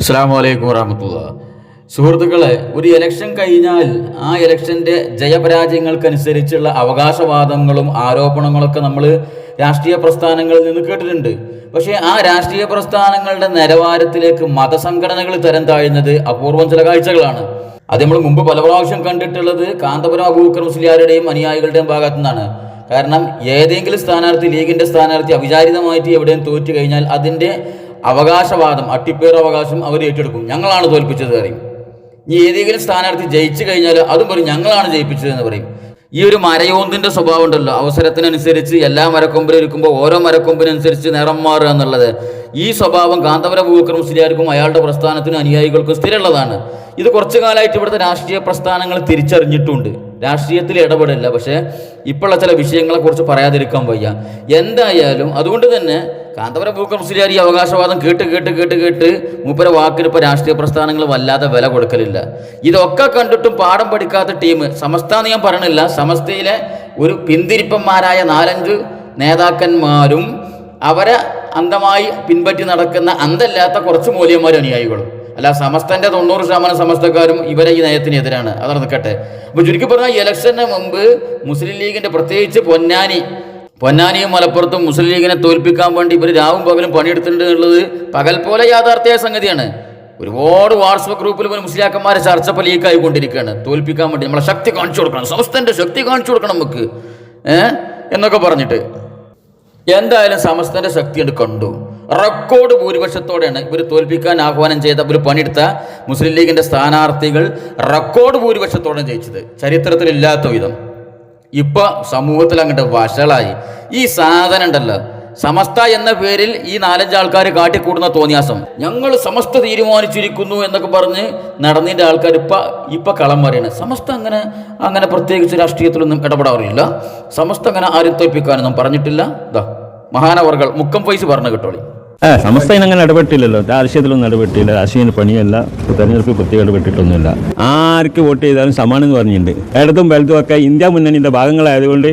അസ്സാം വലൈക്കും വറഹമത്തുള്ള. സുഹൃത്തുക്കളെ ഒരു ഇലക്ഷൻ കഴിഞ്ഞാൽ ആ ഇലക്ഷന്റെ ജയപരാജയങ്ങൾക്കനുസരിച്ചുള്ള അവകാശവാദങ്ങളും ആരോപണങ്ങളൊക്കെ നമ്മൾ രാഷ്ട്രീയ പ്രസ്ഥാനങ്ങളിൽ നിന്ന് കേട്ടിട്ടുണ്ട്. പക്ഷേ ആ രാഷ്ട്രീയ പ്രസ്ഥാനങ്ങളുടെ നിലവാരത്തിലേക്ക് മതസംഘടനകൾ തരം താഴ്ന്നത് അപൂർവം ചില കാഴ്ചകളാണ്. അത് നമ്മൾ മുമ്പ് പല പ്രാവശ്യം കണ്ടിട്ടുള്ളത് കാന്തപുരം അബൂക്കർ മുസ്ലിയാരുടെയും അനുയായികളുടെയും ഭാഗത്തു നിന്നാണ്. കാരണം ഏതെങ്കിലും സ്ഥാനാർത്ഥി ലീഗിന്റെ സ്ഥാനാർത്ഥി അവിചാരിതമായിട്ട് എവിടെയും തോറ്റു കഴിഞ്ഞാൽ അതിന്റെ അവകാശവാദം അട്ടിപ്പേർ അവകാശം അവർ ഏറ്റെടുക്കും. ഞങ്ങളാണ് തോൽപ്പിച്ചത് പറയും. ഇനി ഏതെങ്കിലും സ്ഥാനാർത്ഥി ജയിച്ചു കഴിഞ്ഞാൽ അതും പറയും ഞങ്ങളാണ് ജയിപ്പിച്ചത് എന്ന് പറയും. ഈ ഒരു മരയോന്തിന്റെ സ്വഭാവം ഉണ്ടല്ലോ. അവസരത്തിനനുസരിച്ച് എല്ലാ മരക്കൊമ്പിലും ഇരിക്കുമ്പോൾ ഓരോ മരക്കൊമ്പിനനുസരിച്ച് നിറം മാറുക എന്നുള്ളത്. ഈ സ്വഭാവം കാന്തപുര പൂക്കർ മുസ്ലിയാർക്കും അയാളുടെ പ്രസ്ഥാനത്തിനും അനുയായികൾക്കും സ്ഥിരമുള്ളതാണ്. ഇത് കുറച്ചു കാലമായിട്ട് ഇവിടുത്തെ രാഷ്ട്രീയ പ്രസ്ഥാനങ്ങൾ തിരിച്ചറിഞ്ഞിട്ടുണ്ട്. രാഷ്ട്രീയത്തിൽ ഇടപെടില്ല. പക്ഷേ ഇപ്പോഴുള്ള ചില വിഷയങ്ങളെക്കുറിച്ച് പറയാതിരിക്കാൻ വയ്യ. എന്തായാലും അതുകൊണ്ട് തന്നെ കാന്തപുരം പൂക്കൾ അവകാശവാദം കേട്ട് കേട്ട് കേട്ട് കേട്ട് മൂപ്പര വാക്കിന് ഇപ്പോൾ രാഷ്ട്രീയ പ്രസ്ഥാനങ്ങൾ വല്ലാതെ വില കൊടുക്കലില്ല. ഇതൊക്കെ കണ്ടിട്ടും പാഠം പഠിക്കാത്ത ടീം സമസ്ത ഞാൻ പറയണില്ല. സമസ്തയിലെ ഒരു പിന്തിരിപ്പന്മാരായ നാലഞ്ച് നേതാക്കന്മാരും അവരെ അന്ധമായി പിൻപറ്റി നടക്കുന്ന അന്തല്ലാത്ത കുറച്ച് മൂല്യന്മാരും അനുയായികളും. അല്ല സമസ്തന്റെ തൊണ്ണൂറ് ശതമാനം സമസ്തക്കാരും ഇവരെ ഈ നയത്തിനെതിരാണ്. അത് നിൽക്കട്ടെ അപ്പൊ ചുരുക്കി പറഞ്ഞാൽ ഇലക്ഷന് മുമ്പ് മുസ്ലിം ലീഗിന്റെ പ്രത്യേകിച്ച് പൊന്നാനി പൊന്നാനിയും മലപ്പുറത്തും മുസ്ലിം ലീഗിനെ തോൽപ്പിക്കാൻ വേണ്ടി ഇവർ രാവും പകലും പണിയെടുത്തിട്ടുണ്ട് എന്നുള്ളത് പകൽ പോലെ യാഥാർത്ഥ്യ സംഗതിയാണ്. ഒരുപാട് വാട്സപ്പ് ഗ്രൂപ്പിൽ ഇവർ മുസ്ലിയാക്കന്മാരെ ചർച്ച ഇപ്പോൾ ലീക്കായി കൊണ്ടിരിക്കുകയാണ് തോൽപ്പിക്കാൻ വേണ്ടി. നമ്മളെ ശക്തി കാണിച്ചു കൊടുക്കണം. സമസ്തന്റെ ശക്തി കാണിച്ചു കൊടുക്കണം നമുക്ക്. എന്നൊക്കെ പറഞ്ഞിട്ട്. എന്തായാലും സമസ്തന്റെ ശക്തി കൊണ്ട് കണ്ടു. റെക്കോർഡ് ഭൂരിപക്ഷത്തോടെയാണ് ഇവർ തോൽപ്പിക്കാൻ ആഹ്വാനം ചെയ്ത ഒരു പണിയെടുത്ത മുസ്ലിം ലീഗിന്റെ സ്ഥാനാർത്ഥികൾ റെക്കോർഡ് ഭൂരിപക്ഷത്തോടെ ജയിച്ചത്. ചരിത്രത്തിലില്ലാത്ത വിധം. ഇപ്പൊ സമൂഹത്തിൽ അങ്ങോട്ട് വഷളായി. ഈ സാധനം ഉണ്ടല്ലോ. സമസ്ത എന്ന പേരിൽ ഈ നാലഞ്ച് ആൾക്കാർ കാട്ടിക്കൂടുന്ന തോന്നിയാസം. ഞങ്ങൾ സമസ്ത തീരുമാനിച്ചിരിക്കുന്നു എന്നൊക്കെ പറഞ്ഞ് നടന്നതിന്റെ ആൾക്കാർ ഇപ്പൊ ഇപ്പൊ കളം പറയാണ്. സമസ്ത അങ്ങനെ അങ്ങനെ പ്രത്യേകിച്ച് രാഷ്ട്രീയത്തിലൊന്നും ഇടപെടാറില്ല. സമസ്ത അങ്ങനെ ആരും തോൽപ്പിക്കാനൊന്നും പറഞ്ഞിട്ടില്ല. ഇതാ മഹാനവർകൾ മുക്കം പൈസ പറഞ്ഞു കിട്ടോളി. സമസ്ത അങ്ങനെ ഇടപെട്ടില്ലല്ലോ. രാഷ്ട്രീയത്തിലൊന്നും ഇടപെട്ടില്ല. രാഷ്ട്രീയ പണിയല്ല. തെരഞ്ഞെടുപ്പിൽ പ്രത്യേകം ഇടപെട്ടിട്ടൊന്നുമില്ല. ആർക്ക് വോട്ട് ചെയ്താലും സമാനെന്ന് പറഞ്ഞിട്ടുണ്ട്. ഇടതും വലുതും ഒക്കെ ഇന്ത്യ മുന്നണിന്റെ ഭാഗങ്ങളായതുകൊണ്ട്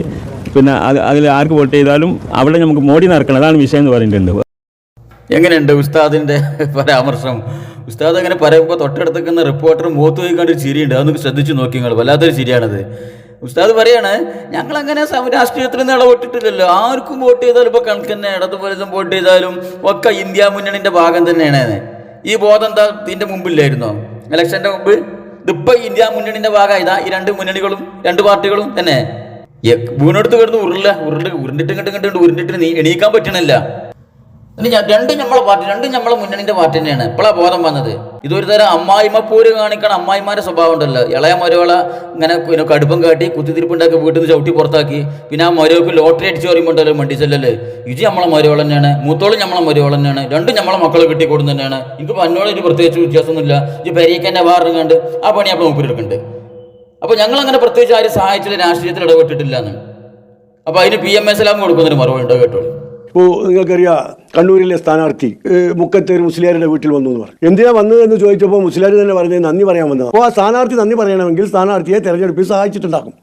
പിന്നെ അത് അതിൽ ആർക്ക് വോട്ട് ചെയ്താലും അവിടെ നമുക്ക് മോഡി നടക്കണം. അതാണ് വിഷയം എന്ന് പറഞ്ഞിട്ടുണ്ട്. എങ്ങനെയുണ്ട് ഉസ്താദിന്റെ പരാമർശം? ഉസ്താദ് അങ്ങനെ പറയുമ്പോൾ തൊട്ടടുത്തേക്കുന്ന റിപ്പോർട്ടർ മൂത്ത് പോയി കണ്ട് ചിരിയുണ്ട്. അതൊന്ന് ശ്രദ്ധിച്ചു നോക്കി നിങ്ങൾ വല്ലാത്തൊരു ചിരിയാണത്. ഉസ്താദ് പറയാണ് ഞങ്ങൾ അങ്ങനെ രാഷ്ട്രീയത്തിൽ നിന്ന് ഇടപെട്ടിട്ടില്ലല്ലോ ആർക്കും വോട്ട് ചെയ്താലും ഇപ്പൊ കണക്ക് തന്നെ ഇടതുപോലും വോട്ട് ചെയ്താലും ഒക്കെ ഇന്ത്യ മുന്നണിന്റെ ഭാഗം തന്നെയാണ്. ഈ ബോധം എന്താ ഇതിന്റെ മുമ്പില്ലായിരുന്നോ? ഇലക്ഷന്റെ മുമ്പ്? ഇതിപ്പ ഇന്ത്യ മുന്നണിന്റെ ഭാഗമായതാ ഈ രണ്ട് മുന്നണികളും രണ്ട് പാർട്ടികളും തന്നെ. വീണെടുത്ത് കിടന്ന് ഉരുള ഉരുണ്ട് ഉരുണ്ടിട്ട് ഇങ്ങോട്ട് ഉരുണ്ടിട്ട് നീ എണീക്കാൻ പറ്റണില്ല. രണ്ടും നമ്മളെ പാർട്ടി രണ്ടും നമ്മളെ മുന്നണിന്റെ പാർട്ടി തന്നെയാണ്. ഇപ്പോഴാ ബോധം വന്നത്. ഇതൊരു തരം അമ്മായിമ്മ പോര് കാണിക്കണം അമ്മായിമാരുടെ സ്വഭാവം ഉണ്ടല്ലോ. ഇളയ മരവള ഇങ്ങനെ പിന്നെ കടുപ്പം കാട്ടി കുത്തിത്തിരിപ്പുണ്ടാക്കി വീട്ടിൽ നിന്ന് ചവിട്ടി പുറത്താക്കി. പിന്നെ ആ മരവക്ക് ലോട്ടറി അടിച്ച് പറയുമ്പോണ്ടല്ലോ മണ്ടി ചെല്ലല്ലേ ഇജി നമ്മളെ മരവള തന്നെയാണ്. മൂത്തോളും നമ്മളെ മരവള തന്നെയാണ്. രണ്ടും നമ്മളെ മക്കളെ കിട്ടി കൊടുക്കുന്ന തന്നെയാണ് എനിക്ക് എന്നോട് ഒരു പ്രത്യേകിച്ച് വ്യത്യാസമൊന്നുമില്ല. ഈ പെരീക്കന്നെ വാറിന് കണ്ട് ആ പണി അപ്പം മുപ്പിലെടുക്കുന്നുണ്ട് അപ്പോൾ ഞങ്ങൾ അങ്ങനെ പ്രത്യേകിച്ച് ആരും സഹായിച്ചില്ല രാഷ്ട്രീയത്തിൽ ഇടപെട്ടിട്ടില്ല എന്ന് അപ്പോൾ അതിന് പി എം എസ് എല്ലാം കൊടുക്കുന്നൊരു മറുപടി ഉണ്ടോ കേട്ടോളൂ. ഇപ്പോൾ നിങ്ങൾക്കറിയാം കണ്ണൂരിലെ സ്ഥാനാർത്ഥി ഒരു മുസ്ലിയാരുടെ വീട്ടിൽ വന്നു എന്ന് പറഞ്ഞു. എന്തിനാ വന്നത് എന്ന് ചോദിച്ചപ്പോൾ മുസ്ലിയാർ തന്നെ പറഞ്ഞത് നന്ദി പറയാൻ വന്നത്. അപ്പോൾ ആ സ്ഥാനാർത്ഥി നന്ദി പറയണമെങ്കിൽ സ്ഥാനാർത്ഥിയെ തെരഞ്ഞെടുപ്പിൽ സഹായിച്ചിട്ടുണ്ടാക്കും.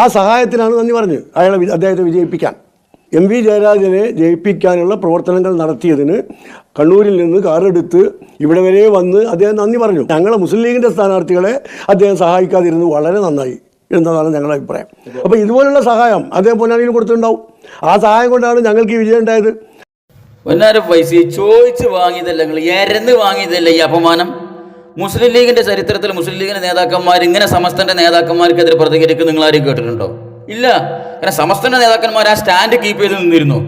ആ സഹായത്തിനാണ് നന്ദി പറഞ്ഞത്. അയാളെ അദ്ദേഹത്തെ വിജയിപ്പിക്കാൻ. എം വി ജയരാജനെ ജയിപ്പിക്കാനുള്ള പ്രവർത്തനങ്ങൾ നടത്തിയതിന് കണ്ണൂരിൽ നിന്ന് കാറെടുത്ത് ഇവിടെ വരെ വന്ന് അദ്ദേഹം നന്ദി പറഞ്ഞു. ഞങ്ങളെ മുസ്ലിം ലീഗിന്റെ സ്ഥാനാർത്ഥികളെ അദ്ദേഹം സഹായിക്കാതിരുന്നു വളരെ നന്നായി എന്നതാണ് ഞങ്ങളുടെ അഭിപ്രായം. അപ്പോൾ ഇതുപോലുള്ള സഹായം അദ്ദേഹം പൊന്നാണിയിൽ കൊടുത്തിട്ടുണ്ടാവും. ആ സഹായം കൊണ്ടാണ് ഞങ്ങൾക്ക് ഈ വിജയം ഉണ്ടായത്. പൊന്നാര പൈസ ചോദിച്ച് വാങ്ങിയതല്ല നിങ്ങൾ എരന്ന് വാങ്ങിയതല്ല ഈ അപമാനം. മുസ്ലിം ലീഗിന്റെ ചരിത്രത്തിൽ മുസ്ലിം ലീഗിന്റെ നേതാക്കന്മാർ ഇങ്ങനെ സമസ്തന്റെ നേതാക്കന്മാർക്കെതിരെ പ്രതികരിക്കും നിങ്ങൾ ആരും കേട്ടിട്ടുണ്ടോ? ഇല്ല. കാരണം സമസ്തന്റെ നേതാക്കന്മാർ ആ സ്റ്റാൻഡ് കീപ്പ് ചെയ്ത് നിന്നിരുന്നു.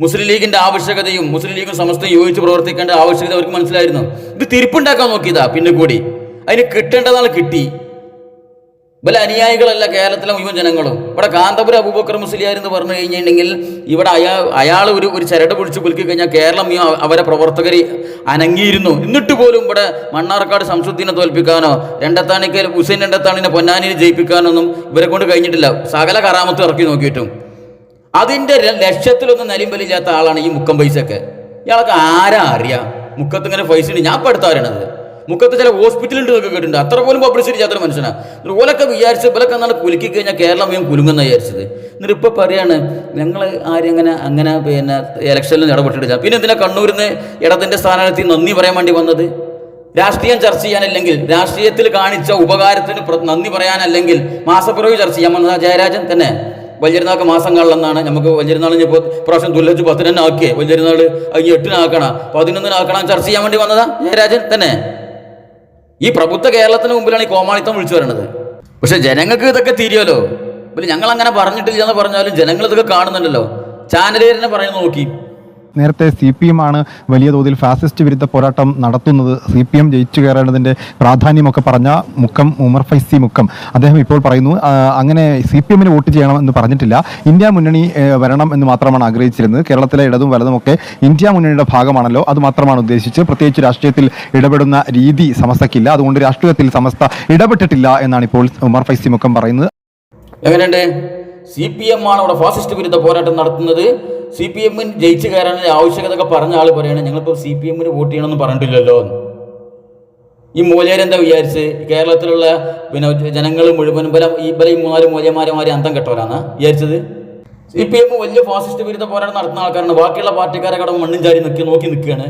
മുസ്ലിം ലീഗിന്റെ ആവശ്യകതയും മുസ്ലിം ലീഗും സമസ്തയും യോജിച്ച് പ്രവർത്തിക്കേണ്ട ആവശ്യകത അവർക്ക് മനസ്സിലായിരുന്നു. ഇത് തിരിപ്പുണ്ടാക്കാൻ നോക്കിയതാ പിന്നെ കൂടി. അതിന് കിട്ടേണ്ടതാണ് കിട്ടി. വല്ല അനുയായികളല്ല കേരളത്തിലെ മുഴുവൻ ജനങ്ങളും. ഇവിടെ കാന്തപുരം അബൂബക്കർ മുസ്ലിയാർ എന്ന് പറഞ്ഞു കഴിഞ്ഞിട്ടുണ്ടെങ്കിൽ ഇവിടെ അയാൾ അയാൾ ഒരു ഒരു ചരട് പിടിച്ച് കുലുക്കി കഴിഞ്ഞാൽ കേരളം അവരെ പ്രവർത്തകർ അനങ്ങിയിരുന്നു. എന്നിട്ട് പോലും ഇവിടെ മണ്ണാർക്കാട് സംശുദ്ധിനെ തോൽപ്പിക്കാനോ രണ്ടത്താണിക്കൽ ഹുസൈൻ രണ്ടത്താണിനെ പൊന്നാനിയിൽ ജയിപ്പിക്കാനൊന്നും ഇവരെ കൊണ്ട് കഴിഞ്ഞിട്ടില്ല. സകല കറാമത്ത് ഇറക്കി നോക്കിയിട്ടും. അതിന്റെ ലക്ഷ്യത്തിലൊന്നും നലിമ്പലില്ലാത്ത ആളാണ് ഈ മുക്കം പൈസയൊക്കെ ഇയാൾക്ക് ആരാ അറിയാം? മുക്കത്തിങ്ങനെ പൈസ ഉണ്ട്. ഞാൻ ഇപ്പം അടുത്തറിയണത് മുക്കത്ത് ചില ഹോസ്പിറ്റലുണ്ട് എന്നൊക്കെ കേട്ടിട്ടുണ്ട്. അത്ര പോലും പബ്ലിസിറ്റി ചെയ്യാത്തൊരു മനുഷ്യനാണ് ഓലൊക്കെ വിചാരിച്ച് ഇവലൊക്കെ എന്നാണ് കുലുക്കി കഴിഞ്ഞാൽ കേരളം ഞാൻ കുലുങ്ങുന്ന വിചാരിച്ചത്. എന്നിട്ട് ഇപ്പം പറയാണ് ഞങ്ങൾ ആരും അങ്ങനെ അങ്ങനെ പിന്നെ ഇലക്ഷനിൽ ഇടപെട്ടിട്ടില്ല പിന്നെ എന്തിനാ കണ്ണൂരിൽ നിന്ന് ഇടത്തിന്റെ സ്ഥാനാർത്ഥി നന്ദി പറയാൻ വേണ്ടി വന്നത്? രാഷ്ട്രീയം ചർച്ച ചെയ്യാനല്ലെങ്കിൽ രാഷ്ട്രീയത്തിൽ കാണിച്ച ഉപകാരത്തിന് നന്ദി പറയാനല്ലെങ്കിൽ മാസപ്പിറവി ചർച്ച ചെയ്യാൻ വന്നത് ജയരാജൻ തന്നെ. വലിയൊരുനാൾക്ക് മാസങ്ങളിലെന്നാണ് നമുക്ക് വലിയൊരുനാൾ ഇപ്പോൾ പ്രാവശ്യം ആക്കിയേ. വലിയൊരുനാൾ ഈ എട്ടിനാക്കണം പതിനൊന്നിനാക്കണം ചർച്ച ചെയ്യാൻ വേണ്ടി വന്നതാ ജയരാജൻ തന്നെ. ഈ പ്രബുദ്ധ കേരളത്തിന് മുമ്പിലാണ് ഈ കോമാളിത്തം വിളിച്ചു വരണത് പക്ഷെ ജനങ്ങൾക്ക് ഇതൊക്കെ തിരിയല്ലോ പിന്നെ ഞങ്ങൾ അങ്ങനെ പറഞ്ഞിട്ടില്ല എന്ന് പറഞ്ഞാലും ജനങ്ങൾ ഇതൊക്കെ കാണുന്നുണ്ടല്ലോ. ചാനലേരനെ പറഞ്ഞു നോക്കി. നേരത്തെ സി പി എം ആണ് വലിയ തോതിൽ ഫാസിസ്റ്റ് വിരുദ്ധ പോരാട്ടം നടത്തുന്നത്. സി പി എം ജയിച്ചു കയറേണ്ടതിന്റെ പ്രാധാന്യമൊക്കെ പറഞ്ഞ മുക്കം ഉമർ ഫൈസി മുക്കം. അദ്ദേഹം ഇപ്പോൾ പറയുന്നു അങ്ങനെ സി പി എമ്മിന് വോട്ട് ചെയ്യണം എന്ന് പറഞ്ഞിട്ടില്ല. ഇന്ത്യ മുന്നണി വരണം എന്ന് മാത്രമാണ് ആഗ്രഹിച്ചിരുന്നത്. കേരളത്തിലെ ഇടതും വലതുമൊക്കെ ഇന്ത്യ മുന്നണിയുടെ ഭാഗമാണല്ലോ അത് മാത്രമാണ് ഉദ്ദേശിച്ച് പ്രത്യേകിച്ച് രാഷ്ട്രീയത്തിൽ ഇടപെടുന്ന രീതി സമസ്തക്കില്ല. അതുകൊണ്ട് രാഷ്ട്രീയത്തിൽ സമസ്ത ഇടപെട്ടിട്ടില്ല എന്നാണ് ഇപ്പോൾ ഉമർ ഫൈസി മുക്കം പറയുന്നത്. എങ്ങനെയുണ്ട്? സി പി എം ആണ് അവിടെ ഫാസിസ്റ്റ് വിരുദ്ധ പോരാട്ടം നടത്തുന്നത്. സി പി എമ്മിന് ജയിച്ചു കയറാനുള്ള ആവശ്യകത ഒക്കെ പറഞ്ഞ ആൾ പറയണേ ഞങ്ങളിപ്പോൾ സി പി എമ്മിന് വോട്ട് ചെയ്യണമെന്ന് പറഞ്ഞിട്ടില്ലല്ലോ. ഈ മൂലേരെന്താ വിചാരിച്ച്? കേരളത്തിലുള്ള പിന്നെ ജനങ്ങൾ മുഴുവൻ ബലം ഈ ബല ഈ മൂന്നാൽ മൂല്യമാരമാരെ അന്തം കെട്ടവരാണ് വിചാരിച്ചത്? സി പി എം വലിയ ഫാസിസ്റ്റ് വിരുദ്ധ പോരാട്ടം നടത്തുന്ന ആൾക്കാരാണ്. ബാക്കിയുള്ള പാർട്ടിക്കാരെ കടം മണ്ണും ചാരി നിൽക്കി നോക്കി നിൽക്കുകയാണ്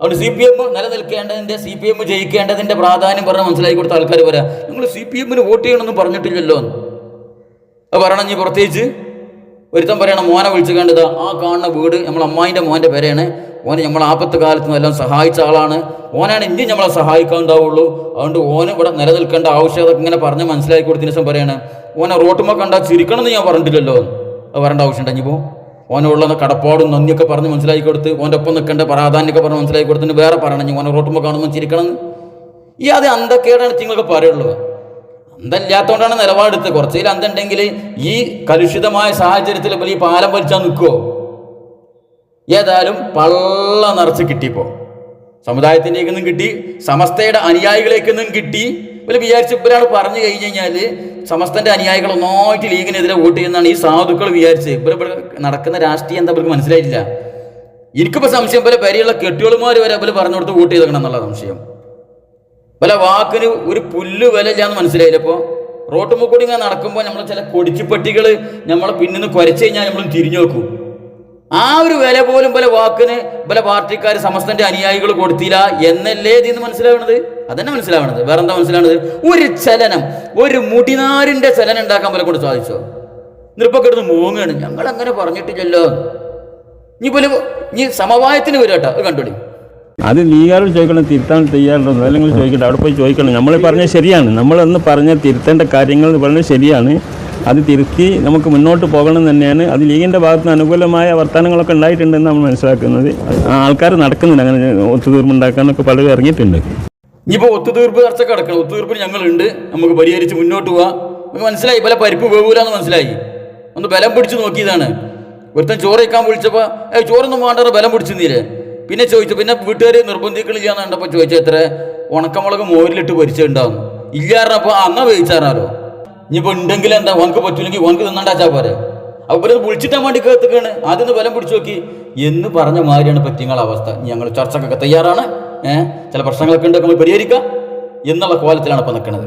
അതുകൊണ്ട് സി പി എം നിലനിൽക്കേണ്ടതിന്റെ സി പി എം ജയിക്കേണ്ടതിന്റെ പ്രാധാന്യം പറഞ്ഞ് മനസ്സിലാക്കി കൊടുത്ത ആൾക്കാർ വരാം നിങ്ങൾ സി പി എമ്മിന് വോട്ട് ചെയ്യണമെന്ന് പറഞ്ഞിട്ടില്ലല്ലോ. അത് പറയണം ഇനി പ്രത്യേകിച്ച് ഒരുത്തൻ പറയണം മോനെ വിളിച്ചു കണ്ടത് ആ കാണുന്ന വീട് നമ്മളെ അമ്മായിന്റെ മോന്റെ പേരെയാണ്. ഓന് നമ്മൾ ആപത്ത് കാലത്ത് എല്ലാം സഹായിച്ച ആളാണ്. ഓനാണ് ഇനി നമ്മളെ സഹായിക്കാൻ ഉണ്ടാവുള്ളൂ അതുകൊണ്ട് ഓന് ഇവിടെ നിലനിൽക്കേണ്ട ആവശ്യകത ഇങ്ങനെ പറഞ്ഞ് മനസ്സിലാക്കി കൊടുത്തതിന് ശേഷം പറയാണ് ഓനെ റോട്ടുമ്മ കണ്ടാൽ ചിരിക്കണം എന്ന് ഞാൻ പറഞ്ഞിട്ടില്ലല്ലോ. അത് വരേണ്ട ആവശ്യമുണ്ട് ഇനിയിപ്പോൾ ഓനുള്ള കടപ്പാടും നന്ദിയൊക്കെ പറഞ്ഞ് മനസ്സിലാക്കി കൊടുത്ത് ഓന്റെ ഒപ്പം നിൽക്കേണ്ട പ്രാധാന്യമൊക്കെ പറഞ്ഞ് മനസ്സിലാക്കി കൊടുത്തിട്ട് വേറെ പറയണം ഓനെ റോട്ടുമ്മ കാണുമ്പോൾ ചിരിക്കണം. ഈ അത് അന്തക്കേടാണ് നിങ്ങളൊക്കെ പറയുള്ളൂ. അന്തല്ലാത്തോണ്ടാണ് നിലപാടെടുത്തത്. കുറച്ചതിൽ അന്തുണ്ടെങ്കിൽ ഈ കലുഷിതമായ സാഹചര്യത്തിൽ ഈ പാലം വലിച്ചാൽ നിൽക്കുമോ ഏതായാലും പള്ള നിറച്ച് കിട്ടിപ്പോ. സമുദായത്തിലേക്ക് നിന്നും കിട്ടി സമസ്തയുടെ അനുയായികളേക്ക് നിന്നും കിട്ടി. ഇവർ വിചാരിച്ച് ഇവരാണ് പറഞ്ഞു കഴിഞ്ഞ് കഴിഞ്ഞാൽ സമസ്തന്റെ അനുയായികൾ ഒന്നായിട്ട് ലീഗിനെതിരെ വോട്ട് ചെയ്യുന്നതാണ് ഈ സാധുക്കൾ വിചാരിച്ച്. ഇവരെ നടക്കുന്ന രാഷ്ട്രീയം എന്താ ഇവർക്ക് മനസ്സിലായില്ല എനിക്കിപ്പോ സംശയം പോലെ പരിയുള്ള കെട്ടിയോളുമാർ വരെ ഇവർ പറഞ്ഞു കൊടുത്ത് വോട്ട് ചെയ്തേക്കണം എന്നുള്ള സംശയം. പല വാക്കിന് ഒരു പുല്ല് വില ഇല്ലാന്ന് മനസ്സിലായില്ല അപ്പോൾ റോട്ടുമ്പോൾ കൂടി ഇങ്ങനെ നടക്കുമ്പോൾ നമ്മളെ ചില കൊടിച്ചുപട്ടികൾ നമ്മളെ പിന്നിൽ നിന്ന് കുരച്ചു കഴിഞ്ഞാൽ നമ്മൾ തിരിഞ്ഞു നോക്കും. ആ ഒരു വില പോലും പല വാക്കിന് പല പാർട്ടിക്കാർ സമസ്തന്റെ അനുയായികൾ കൊടുത്തില്ല എന്നല്ലേ ഇതിന്ന് മനസ്സിലാവണത്? അതന്നെ മനസ്സിലാവണത്. വേറെ എന്താ മനസ്സിലാവണത്? ഒരു ചലനം ഒരു മുടിനാരിന്റെ ചലനം ഉണ്ടാക്കാൻ പോലെ കൊണ്ട് സാധിച്ചോ? നിർപ്പക്കെടുത്ത് മൂങ്ങാണ്. ഞങ്ങൾ അങ്ങനെ പറഞ്ഞിട്ടില്ലല്ലോ. നീ പോലെ നീ സമവായത്തിന് വരും കേട്ടോ. അത് കണ്ടോളി. അത് ലീഗാരോട് ചോദിക്കണം തിരുത്താൻ തയ്യാറുണ്ടോ അല്ലെങ്കിൽ ചോദിക്കട്ടെ അവിടെ പോയി ചോദിക്കണം. നമ്മൾ പറഞ്ഞത് ശരിയാണ്. നമ്മളന്ന് പറഞ്ഞ തിരുത്തേണ്ട കാര്യങ്ങൾ പറഞ്ഞത് ശരിയാണ്. അത് തിരുത്തി നമുക്ക് മുന്നോട്ട് പോകണം തന്നെയാണ്. അത് ലീഗിന്റെ ഭാഗത്ത് നിന്ന് അനുകൂലമായ വർത്തമാനങ്ങളൊക്കെ ഉണ്ടായിട്ടുണ്ടെന്ന് നമ്മൾ മനസ്സിലാക്കുന്നത്. ആൾക്കാർ നടക്കുന്നുണ്ട്. അങ്ങനെ ഒത്തുതീർപ്പുണ്ടാക്കാനൊക്കെ പലരും ഇറങ്ങിയിട്ടുണ്ട്. ഇനിയിപ്പോൾ ഒത്തുതീർപ്പ് ചർച്ച കിടക്കണം. ഒത്തുതീർപ്പിന് ഞങ്ങളുണ്ട്. നമുക്ക് പരിഹരിച്ച് മുന്നോട്ട് പോവാം. നമുക്ക് മനസ്സിലായി. പല പരിപ്പ് വേവൂലെന്ന് മനസ്സിലായി. ഒന്ന് ബലം പിടിച്ച് നോക്കിയതാണ്. ഒരുത്തൻ ചോറ് വയ്ക്കാൻ വിളിച്ചപ്പോൾ ഏ ചോറൊന്നും വേണ്ട ബലം പിടിച്ചു പിടിച്ചിരുന്നില്ലേ പിന്നെ ചോദിച്ചു പിന്നെ വീട്ടുകാർ നിർബന്ധിക്കണില്ല എന്ന് കണ്ടപ്പോൾ ചോദിച്ചു എത്ര? ഉണക്കമുളക് മോരിലിട്ട് പൊരിച്ചിട്ടുണ്ടാവും ഇല്ലാറിനപ്പോൾ അന്ന വേവിച്ചാറാലോ ഇനിയിപ്പോൾ ഉണ്ടെങ്കിൽ എന്താ? ഓനക്ക് പറ്റില്ലെങ്കിൽ ഓനക്ക് തിന്നണ്ടാച്ചാ പോരെ? അപ്പോൾ ഇവരത് വിളിച്ചിട്ടാൻ വേണ്ടി കേൾത്തുകയാണ് ആദ്യം ബലം പിടിച്ചു നോക്കി. എന്ന് പറഞ്ഞ മാതിരിയാണ് പറ്റിയങ്ങളെ അവസ്ഥ. ഞങ്ങൾ ചർച്ചക്കൊക്കെ തയ്യാറാണ്. ഏഹ് ചില പ്രശ്നങ്ങളൊക്കെ ഉണ്ട് നമ്മൾ പരിഹരിക്കാം എന്നുള്ള കോലത്തിലാണ് ഇപ്പോൾ നിൽക്കുന്നത്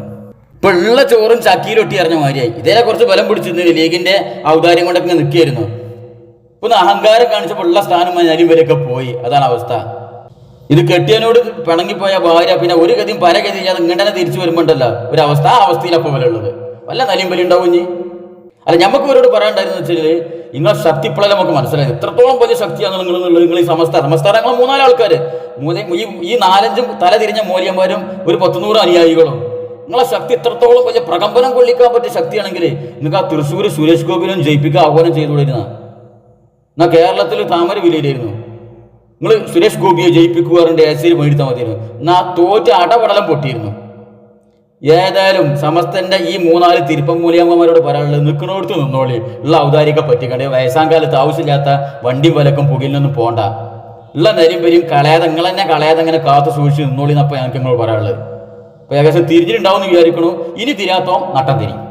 ഇപ്പോൾ ഉള്ള ചോറും ചക്കിയിലൊട്ടി അറിഞ്ഞ മാതിരിയായി. ഇതേ കുറച്ച് ബലം പിടിച്ചിരുന്നു ലീഗിന്റെ ഔദാര്യം കൊണ്ടൊക്കെ നിൽക്കുകയായിരുന്നു ഇപ്പൊ അഹങ്കാരം കാണിച്ചപ്പോൾ ഉള്ള സ്ഥാനം ഞാനും വരെയൊക്കെ പോയി. അതാണ് അവസ്ഥ. ഇത് കെട്ടിയനോട് പിണങ്ങിപ്പോയ ഭാര്യ പിന്നെ ഒരു ഗതിയും പല ഗതി ചെയ്യാതെ ഇങ്ങനെ തിരിച്ചു വരുമ്പോണ്ടല്ലോ. ഒരു അവസ്ഥ ആ അവസ്ഥയിലപ്പോ വില ഉള്ളത്. വല്ല നലിയും വലി ഉണ്ടാവും ഇനി? അല്ല നമുക്ക് ഇവരോട് പറയണ്ടായിരുന്നു വെച്ചാൽ നിങ്ങളെ ശക്തി നമുക്ക് മനസ്സിലായി എത്രത്തോളം വലിയ ശക്തിയാണ് നിങ്ങൾ എന്നുള്ളത് നിങ്ങൾ ഈ സമസ്ത സമസ്ത മൂന്നാൽ ആൾക്കാർ ഈ ഈ നാലഞ്ചും തല തിരിഞ്ഞ മൂല്യന്മാരും ഒരു പത്തുനൂറ് അനുയായികളും. നിങ്ങളെ ശക്തി എത്രത്തോളം വലിയ പ്രകമ്പനം കൊള്ളിക്കാൻ പറ്റിയ ശക്തിയാണെങ്കിൽ നിങ്ങൾക്ക് ആ തൃശ്ശൂർ സുരേഷ് ഗോപിനും ജയിപ്പിക്കാൻ ആഹ്വാനം ചെയ്തുകൊണ്ടിരുന്ന എന്നാ കേരളത്തിൽ താമര വിലയിലായിരുന്നു. നിങ്ങൾ സുരേഷ് ഗോപിയെ ജയിപ്പിക്കുവാറുണ്ട് എ സിയിൽ മേടിത്താൽ മതിയായിരുന്നു. എന്നാ തോറ്റ അടപടലം പൊട്ടിയിരുന്നു. ഏതായാലും സമസ്തന്റെ ഈ മൂന്നാൽ തിരുപ്പം മൂലിയമ്മമാരോട് പറയാനുള്ളത് നിൽക്കണോടത്ത് നിന്നോളി. ഉള്ള ഔദാരിക പറ്റിക്കണ്ടേ. വയസ്സാം കാലത്ത് ആവശ്യമില്ലാത്ത വണ്ടി വിലക്കും പുകയിലൊന്നും പോണ്ട. ഉള്ള നരിയും വരും കളയാതെ നിങ്ങൾ തന്നെ കളയാതെ അങ്ങനെ കാത്തു സൂക്ഷിച്ച് നിന്നോളി എന്നപ്പോൾ ഞങ്ങൾക്ക് നിങ്ങൾ പറയാനുള്ളത്. അപ്പോൾ ഏകദേശം തിരിഞ്ഞിട്ടുണ്ടാവും എന്ന് വിചാരിക്കണു. ഇനി തിരാത്തോം നട്ടം തിരിയും.